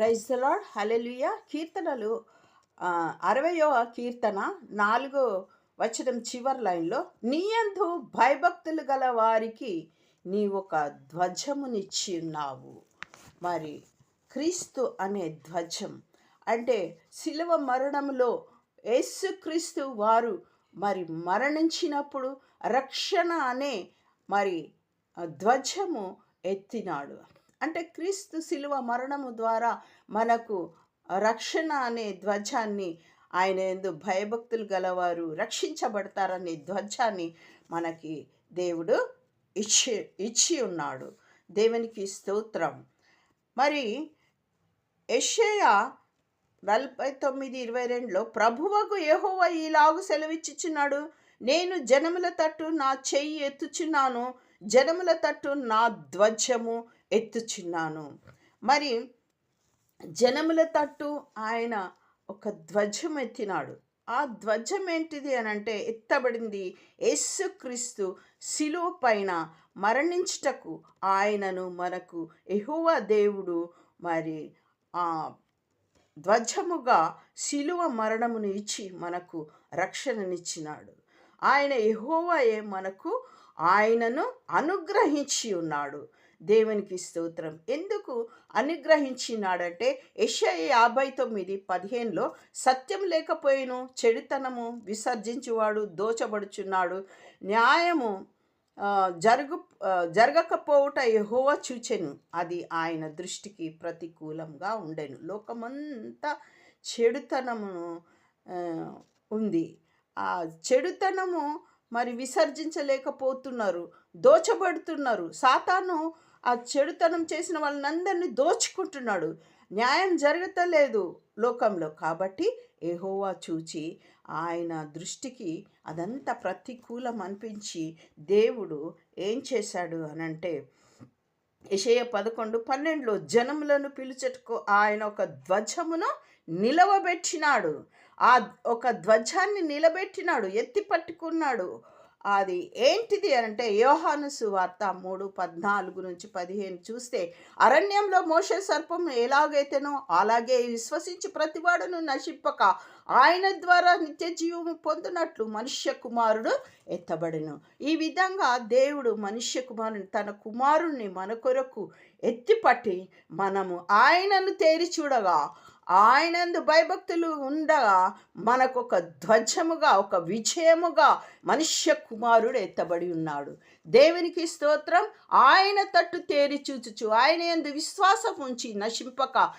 Praise lord hallelujah కీర్తనలు అరవయో కీర్తన నాలుగో వచనం చివరి లైన్లో నీయందు భయభక్తులు గల వారికి నీ ఒక ధ్వజమునిచ్చి ఉన్నావు. మరి క్రీస్తు అనే ధ్వజం అంటే శిలువ మరణంలో యేసుక్రీస్తు వారు మరి మరణించినప్పుడు రక్షణ అనే మరి ధ్వజము ఎత్తినాడు. అంటే క్రీస్తు శిలువ మరణము ద్వారా మనకు రక్షణ అనే ధ్వజాన్ని ఆయన ఎందు భయభక్తులు గలవారు రక్షించబడతారనే ధ్వజాన్ని మనకి దేవుడు ఇచ్చి ఇచ్చి ఉన్నాడు. దేవునికి స్తోత్రం. మరి యెషయా నలభై తొమ్మిది ఇరవై రెండులో ప్రభువకు ఏహోవ ఈలాగు సెలవిచ్చుచున్నాడు. నేను జనముల తట్టు నా చెయ్యి ఎత్తుచున్నాను. జనముల తట్టు నా ధ్వజము ఎత్తుచున్నాను. మరి జనముల తట్టు ఆయన ఒక ధ్వజం ఎత్తినాడు. ఆ ధ్వజం ఏంటిది అని అంటే ఎత్తబడింది యేసుక్రీస్తు శిలువ పైన మరణించుటకు ఆయనను మనకు ఎహోవా దేవుడు మరి ఆ ధ్వజముగా శిలువ మరణమును ఇచ్చి మనకు రక్షణనిచ్చినాడు. ఆయన ఎహోవాయే మనకు ఆయనను అనుగ్రహించి ఉన్నాడు. దేవునికి స్తోత్రం. ఎందుకు అనుగ్రహించినాడంటే ఎషఐ యాభై తొమ్మిది పదిహేనులో సత్యం లేకపోయిను చెడుతనము విసర్జించువాడు దోచబడుచున్నాడు. న్యాయము జరుగు జరగకపోవుట యెహోవా చూచెను. అది ఆయన దృష్టికి ప్రతికూలంగా ఉండెను. లోకమంతా చెడుతనమును ఉంది. ఆ చెడుతనము మరి విసర్జించలేకపోతున్నారు దోచబడుతున్నారు. సాతాను ఆ చెడుతనం చేసిన వాళ్ళనందరినీ దోచుకుంటున్నాడు. న్యాయం జరగతలేదు లోకంలో. కాబట్టి ఏహోవా చూచి ఆయన దృష్టికి అదంతా ప్రతికూలం అనిపించి దేవుడు ఏం చేశాడు అనంటే యషయ పదకొండు పన్నెండులో జనములను పిలుచటకు ఆయన ఒక ధ్వజమును నిలవబెట్టినాడు. ఆ ఒక ధ్వజాన్ని నిలబెట్టినాడు ఎత్తి పట్టుకున్నాడు. అది ఏంటిది అంటే యోహాను సువార్త మూడు పద్నాలుగు నుంచి పదిహేను చూస్తే అరణ్యంలో మోష సర్పం ఎలాగైతేనో అలాగే విశ్వసించి ప్రతివాడును నశింపక ఆయన ద్వారా నిత్య జీవము పొందినట్లు మనుష్య కుమారుడు ఎత్తబడును. ఈ విధంగా దేవుడు మనుష్య కుమారుని తన కుమారుణ్ణి మన కొరకు ఎత్తిపట్టి మనము ఆయనను తేరి చూడగా ఆయనందు భయభక్తులు ఉండగా మనకు ఒక ధ్వజముగా ఒక విజయముగా మనుష్య కుమారుడు ఎత్తబడి ఉన్నాడు. దేవునికి స్తోత్రం ఆయన తట్టు తేరి చూచుచు ఆయన ఎందు విశ్వాసం ఉంచి నశింపక